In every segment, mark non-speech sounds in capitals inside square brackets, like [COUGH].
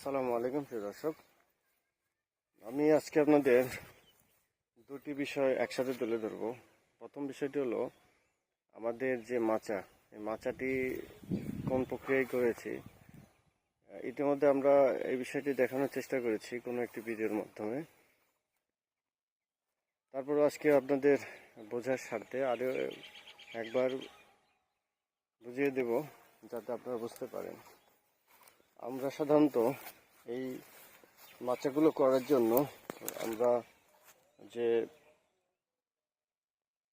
আসসালামু আলাইকুম, প্রিয় দর্শক। আমি আজকে আপনাদের দুটি বিষয় একসাথে তুলে ধরবো। প্রথম বিষয়টি হলো, আমাদের যে মাচা, এই মাচাটি কোন প্রক্রিয়ায় করেছি, ইতিমধ্যে আমরা এই বিষয়টি দেখানোর চেষ্টা করেছি কোনো একটি ভিডিওর মাধ্যমে। তারপরও আজকে আপনাদের বোঝার স্বার্থে আরও একবার বুঝিয়ে দেব, যাতে আপনারা বুঝতে পারেন। আমরা সাধারণত এই মাচাগুলো করার জন্য আমরা যে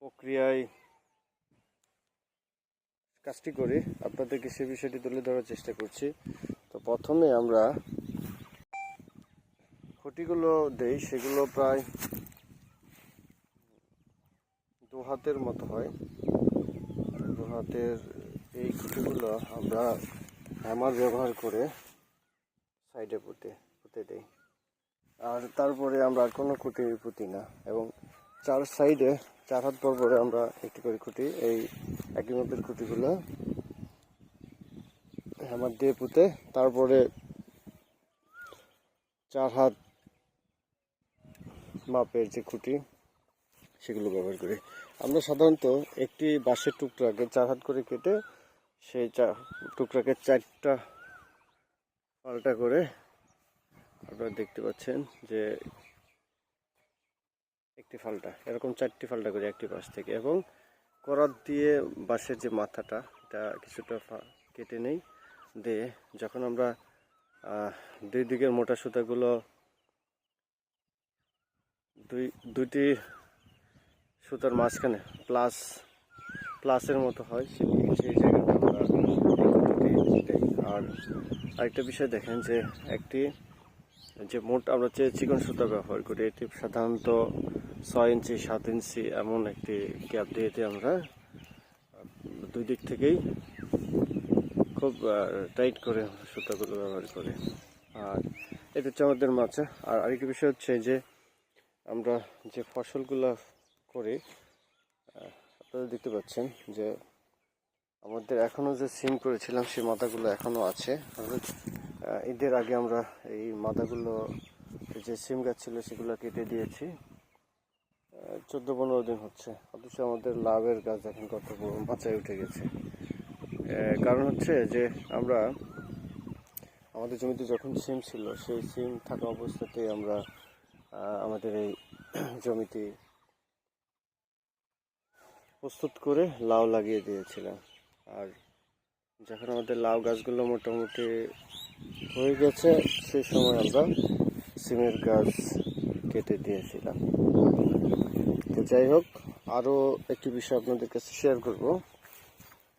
প্রক্রিয়ায় কাজটি করি, আপনাদেরকে সে বিষয়টি তুলে ধরার চেষ্টা করছি। তো প্রথমে আমরা খুঁটিগুলো দেই, সেগুলো প্রায় দু হাতের মতো হয়। দু হাতের এই খুঁটিগুলো আমরা হ্যামার ব্যবহার করে সাইডে পুঁতে পুঁতে দেই। আর তারপরে আমরা আর কোনো খুঁটি পুঁতি না এবং চার সাইডে, চার হাত পর পরে আমরা একটি করে খুঁটি, এই একই মাপের খুঁটিগুলো হ্যামার দিয়ে পুঁতে, তারপরে চার হাত মাপের যে খুঁটি, সেগুলো ব্যবহার করি। আমরা সাধারণত একটি বাঁশের টুকরাকে চার হাত করে কেটে সেই চা টুকরাকে চারটা পাল্টা করে আপনারা দেখতে পাচ্ছেন যে একটি ফাল্টা, এরকম চারটি ফাল্টা করে একটি পাশ থেকে এবং করাত দিয়ে বাঁশের যে মাথাটা, এটা কিছুটা কেটে নেই, দিয়ে যখন আমরা দুই দিকের মোটা সুতাগুলো দুই, দুইটি সুতার মাঝখানে প্লাস প্লাসের মতো হয় সেই জায়গাটা আমরা। আর আরেকটা বিষয় দেখেন যে একটি যে মোট আমরা যে চিকন সুতা ব্যবহার করি, এটি সাধারণত ছয় ইঞ্চি, সাত ইঞ্চি এমন একটি গ্যাপ দিয়ে আমরা দুই দিক থেকেই খুব টাইট করে সুতাগুলো ব্যবহার করি আর এটা হচ্ছে আমাদের মাছ আর আরেকটি বিষয় হচ্ছে যে আমরা যে ফসলগুলো করি আপনারা দেখতে পাচ্ছেন যে আমাদের এখনও যে সিম করেছিলাম, সেই মাথাগুলো এখনও আছে। ঈদের আগে আমরা এই মাথাগুলো যে সিম গাছ ছিল, সেগুলো কেটে দিয়েছি। চোদ্দ পনেরো দিন হচ্ছে। অথচ আমাদের লাভের গাছ এখন কত মাচায় উঠে গেছে। কারণ হচ্ছে যে আমরা, আমাদের জমিতে যখন সিম ছিল, সেই সিম থাকা অবস্থাতেই আমরা আমাদের এই [CLEARS THROAT] জমিটি প্রস্তুত করে লাউ লাগিয়ে দিয়েছিলাম। আর যখন আমাদের লাউ গাছগুলো মোটামুটি হয়ে গেছে সেই সময় আমরা সিমের গাছ কেটে দিয়েছিলাম। তো যাই হোক আরও একটি বিষয় আপনাদের কাছে শেয়ার করব।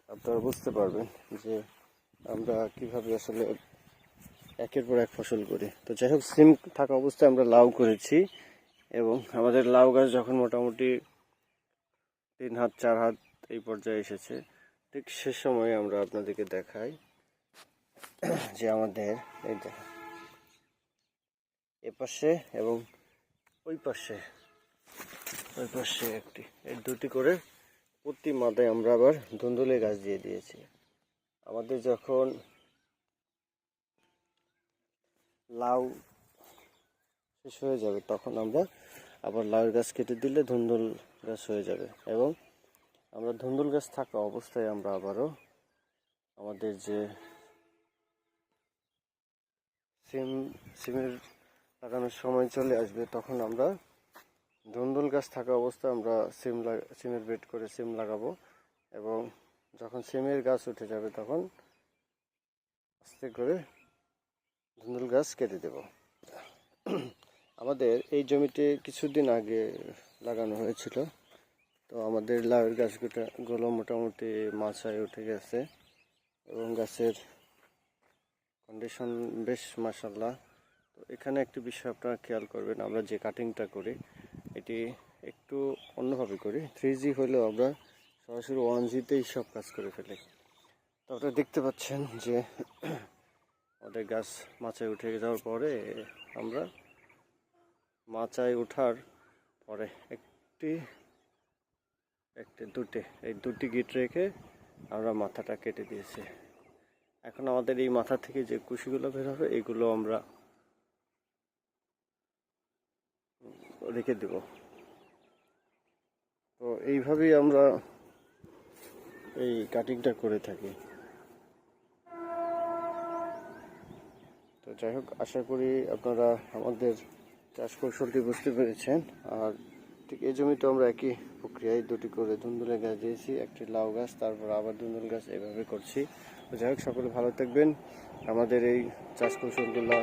আপনারা বুঝতে পারবেন যে আমরা কীভাবে আসলে একের পর এক ফসল করি। তো যাই হোক, সিম থাকা অবস্থায় আমরা লাউ করেছি এবং আমাদের লাউ গাছ যখন মোটামুটি তিন হাত, চার হাত এই পর্যায়ে এসেছে। ঠিক সে সময় আমরা আপনাদেরকে দেখাই যে আমাদের, এই দেখেন এ পাশে এবং ওই পাশে ওই পাশে একটি, এই দুটি করে প্রতি মাথায় আমরা আবার ধুন্দুলে গাছ দিয়ে দিয়েছি। আমাদের যখন লাউ শেষ হয়ে যাবে, তখন আমরা আবার লাউয়ের গাছ কেটে দিলে ধুন্দুল গাছ হয়ে যাবে। এবং আমরা ধুন্দুল গাছ থাকা অবস্থায় আমরা আবারও আমাদের যে সিম, সিমের লাগানোর সময় চলে আসবে, তখন আমরা ধুন্দুল গাছ থাকা অবস্থায় আমরা সিম লাগা সিমের বেড করে সিম লাগাবো। এবং যখন সিমের গাছ উঠে যাবে, তখন আস্তে করে ধুন্দুল গাছ কেটে দেব। আমাদের এই জমিতে কিছুদিন আগে লাগানো হয়েছিল। তো আমাদের লাউয়ের গাছগুলো গুলো মোটামুটি মাছায় উঠে গেছে এবং গাছের কন্ডিশন বেশ মাসাল্লাহ তো এখানে একটি বিষয় আপনারা খেয়াল করবেন, আমরা যে কাটিংটা করি, এটি একটু অন্যভাবে করি। থ্রি জি হলেও আমরা সরাসরি ওয়ান জিতেই সব কাজ করে ফেলি। তো আপনারা দেখতে পাচ্ছেন যে আমাদের গাছ মাচায় উঠে যাওয়ার পরে আমরা মাচায় ওঠার পরে একটি একটি দুটি, এই দুটি গিট রেখে আমরা মাথাটা কেটে দিয়েছি। এখন আমাদের এই মাথা থেকে যে কুশিগুলো বের হবে, এগুলো আমরা রেখে দেব। তো এইভাবেই আমরা এই কাটিংটা করে থাকি। তো যাই হোক, আশা করি আপনারা আমাদের চাষ কৌশলটি বুঝতে পেরেছেন। আর ঠিক এই জমিতে আমরা একই প্রক্রিয়ায় দুটি করে ধুন্দুলের গাছ দিয়েছি, একটি লাউ গাছ, তারপর আবার ধুন্দুল গাছ এভাবে করছি। যাই হোক, সকলে ভালো থাকবেন। আমাদের এই চাষ কৌশলগুলো